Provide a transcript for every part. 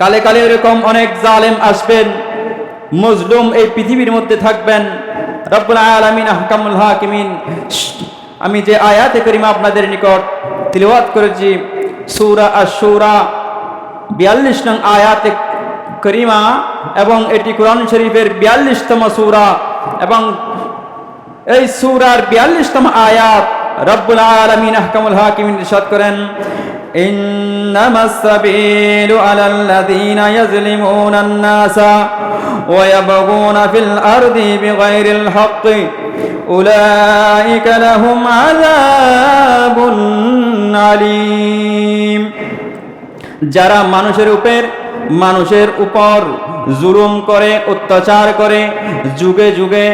কালে কালে এরকম অনেক জালেম আসবেন, মজলুম এই পৃথিবীর মধ্যে থাকবেন। রব্বুল আলামিন, আহকামুল হাকিমিন। আমি যে আয়াতে করিমা আপনাদের নিকট তিলওয়াত করেছি, সূরা আশ-শূরা 42 নং আয়াতে করিমা, এবং এটি কোরআন শরীফের 42তম সূরা, এবং এই সূরার 42তম আয়াত রব্বুল আলামিন, আহকামুল হাকিমিন ইরশাদ করেন إنما السبيل على الذين يظلمون الناس ويبغون في الأرض بغير الحق أولئك لهم عذاب عليم যারা মানুষের উপর মানুষের উপর জুলুম করে অত্যাচার করে যুগে যুগে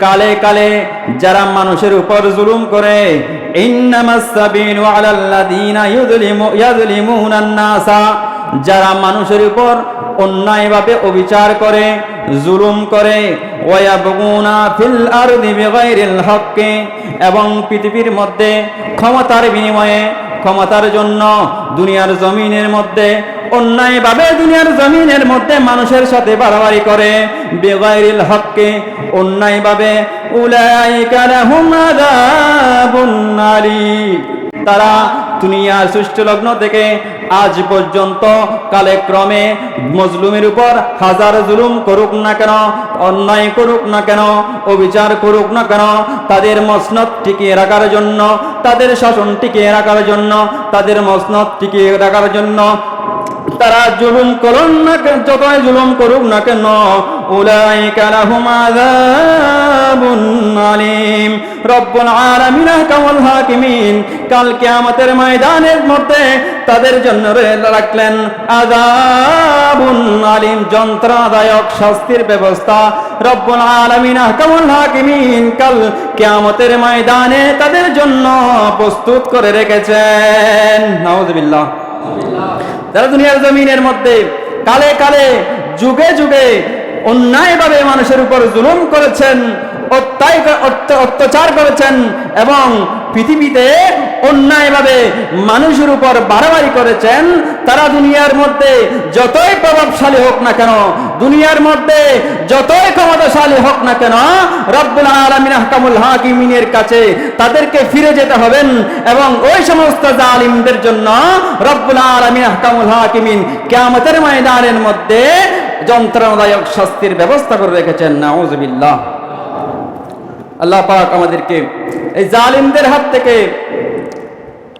কালে কালে যারা মানুষের উপর জুলুম করে যারা মানুষের উপর অন্যায়ভাবে অবিচার করে, জুলুম করে এবং পৃথিবীর মধ্যে ক্ষমতার বিনিময়ে, ক্ষমতার জন্য দুনিয়ার জমিনের মধ্যে অন্যায়ভাবে দুনিয়ার জমিনের মধ্যে মানুষের সাথে বাড়াবাড়ি করে। বেগাইরিল হককে অন্যায়ভাবে তারা দুনিয়ার সৃষ্ট লগ্ন থেকে আজ পর্যন্ত কালে ক্রমে মজলুমের উপর হাজার জুলুম করুক না কেন, অন্যায় করুক না কেন, অবিচার করুক না কেন, তাদের মসনদ টিকিয়ে রাখার জন্য, তাদের শাসন টিকিয়ে রাখার জন্য, তাদের মসনদ টিকিয়ে রাখার জন্য তারা জুলুম করুন না কেন, যতই জুলুম করুক না কেন, উলাইকা লাহুম আযাবুন আলীম। রব্বুল আলামিন কামল হাকিমিন, কাল কিয়ামতের ময়দানের মধ্যে তাদের জন্য রাখলেন আযাবুন আলীম, যন্ত্রণাদায়ক শাস্তির ব্যবস্থা। রব্বুল আলামিন কামল হাকিমিন কাল কিয়ামতের ময়দানে তাদের জন্য প্রস্তুত করে রেখেছেন। নাউযুবিল্লাহ যারা দুনিয়ার জমিনের মধ্যে কালে কালে, যুগে যুগে অন্যায়ভাবে মানুষের উপর জুলুম করেছেন অত্যাচার করেছেন এবং পৃথিবীতে অন্যায়ভাবে মানুষের উপর বাড়াবাড়ি করেছেন তারা দুনিয়ার মধ্যে যতই প্রভাবশালী হোক না কেন, দুনিয়ার মধ্যে যতই ক্ষমতাশালী হোক না কেন, রব্বুল আলমিন আহকামুল হাকিমিনের কাছে তাদেরকে ফিরে যেতে হবেন এবং ওই সমস্ত জালিমদের জন্য রব্বুল আলমিন আহকামুল হাকিমিন কেয়ামতের ময়দানের মধ্যে যন্ত্রণাদায়ক শাস্তির ব্যবস্থা করে রেখেছেন। নাউজবিল্লাহ। আল্লাহ পাক আমাদেরকে এই জালিমদের হাত থেকে,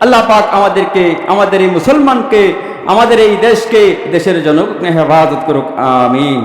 আল্লাহ পাক আমাদেরকে, আমাদের এই মুসলমানকে আমাদের এই দেশকে দেশের জনগণকে হেফাজত করুক আমিন